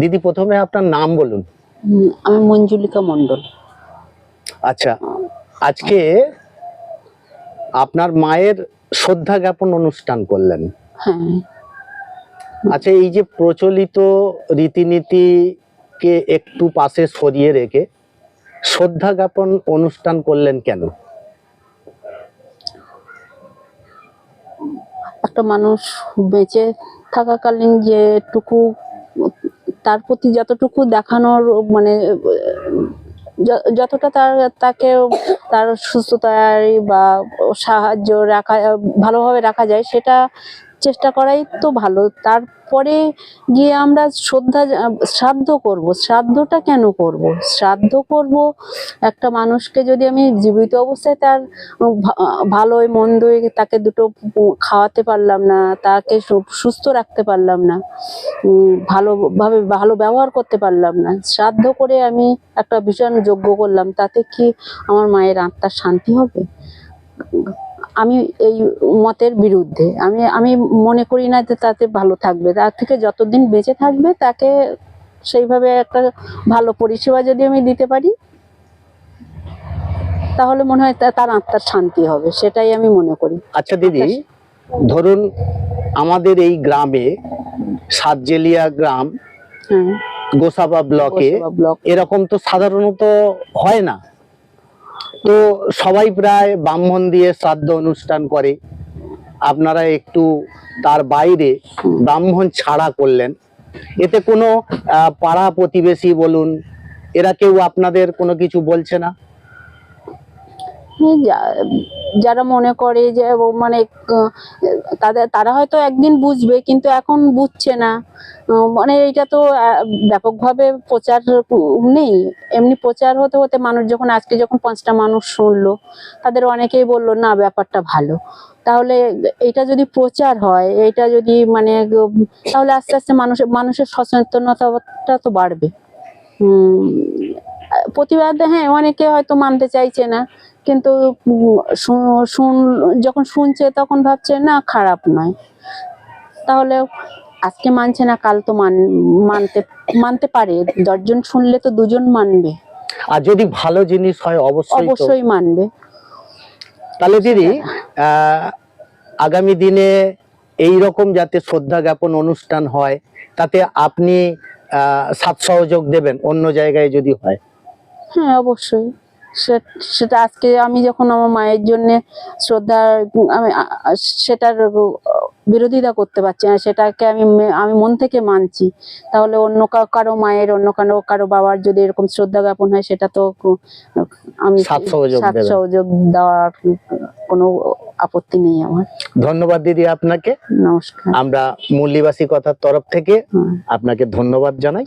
দিদি প্রথমে আপনার নাম বলুন। আমি মঞ্জুলিকা মন্ডল আচ্ছা আজকে আপনার মায়ের শ্রদ্ধা জ্ঞাপন অনুষ্ঠান করলেন। হ্যাঁ। আচ্ছা এই যে প্রচলিত রীতিনীতিকে একটু পাশে সরিয়ে রেখে শ্রদ্ধা জ্ঞাপন অনুষ্ঠান করলেন কেন? একটা মানুষ বেঁচে থাকাকালীন যেটুকু তার প্রতি যতটুকু দেখানোর মানে যতটা তার, তাকে তার সুস্থতায় বা সাহায্য রাখা, ভালোভাবে রাখা যায়, সেটা চেষ্টা করাই তো ভালো। তারপরে গিয়ে আমরা শ্রদ্ধা, শ্রাদ্ধ করব। শ্রাদ্ধটা কেন করব? শ্রাদ্ধ করব একটা মানুষকে যদি আমি জীবিত অবস্থায় তার ভালোই, মন্দই তাকে দুটো খাওয়াতে পারলাম না, তাকে সুস্থ রাখতে পারলাম না ভালোভাবে ভালো ব্যবহার করতে পারলাম না, শ্রাদ্ধ করে আমি একটা ভীষণ যোগ্য করলাম, তাতে কি আমার মায়ের আত্মার শান্তি হবে? আমি এই মতের বিরুদ্ধে, আমি আমি মনে করি না যে তাতে ভালো থাকবে, তার থেকে যতদিন বেঁচে থাকবে তাকে সেইভাবে একটা ভালো পরিষেবা যদি আমি দিতে পারি তাহলে মনে হয় তা- তার আত্মার শান্তি হবে সেটাই আমি মনে করি। আচ্ছা দিদি ধরুন আমাদের এই গ্রামে সাতজেলিয়া গ্রাম হ্যাঁ। গোসাবা ব্লকে এরকম তো সাধারণত হয় না। তো সবাই প্রায় ব্রাহ্মণ দিয়ে শ্রাদ্ধ অনুষ্ঠান করে। আপনারা একটু তার বাইরে ব্রাহ্মণ ছাড়া করলেন। এতে কোনো পাড়া প্রতিবেশী বলুন এরা কেউ আপনাদের কোনো কিছু বলছে না? যারা মনে করে যে মানে তাদের, তারা হয়তো একদিন বুঝবে, কিন্তু এখন বুঝছে না। মানে এটা তো ব্যাপকভাবে প্রচার নেই। এমনি প্রচার হতে হতে মানুষ যখন, আজকে যখন পাঁচটা মানুষ শুনলো, তাদের অনেকেই বলল, না, ব্যাপারটা ভালো। তাহলে এটা যদি প্রচার হয়, এটা যদি মানে তাহলে আস্তে আস্তে মানুষের মানুষের সচেতনতাটা তো বাড়বে। প্রতিবাদ হ্যাঁ অনেকে হয়তো মানতে চাইছে না। কিন্তু শুন যখন শুনছে তখন ভাবছে না খারাপ নয়। তাহলে আজকে মানছে না কাল তো মান মানতে মানতে পারে। দশজন শুনলে তো দুজন মানবে। আর যদি ভালো জিনিস হয় অবশ্যই অবশ্যই মানবে। তাহলে দিদি আহ, আগামী দিনে এই রকম যাতে শ্রদ্ধা জ্ঞাপন অনুষ্ঠান হয় তাতে আপনি আহ, সাথ সহযোগ দেবেন অন্য জায়গায় যদি হয়। হ্যাঁ অবশ্যই। সেটা আজকে আমি যখন আমার মায়ের জন্য শ্রদ্ধা আমি সেটার বিরোধিতা করতে পারছি না সেটাকে আমি আমি মন থেকে মানছি তাহলে অন্য কারও মায়ের অন্য কারও কারও বাবার যদি এরকম শ্রদ্ধা জ্ঞাপন হয় সেটা তো আমি সহযোগ দেওয়ার কোনো আপত্তি নেই আমার। ধন্যবাদ দিদি আপনাকে। নমস্কার। আমরা মুল্লিবাসী কথার তরফ থেকে হ্যাঁ। আপনাকে ধন্যবাদ জানাই।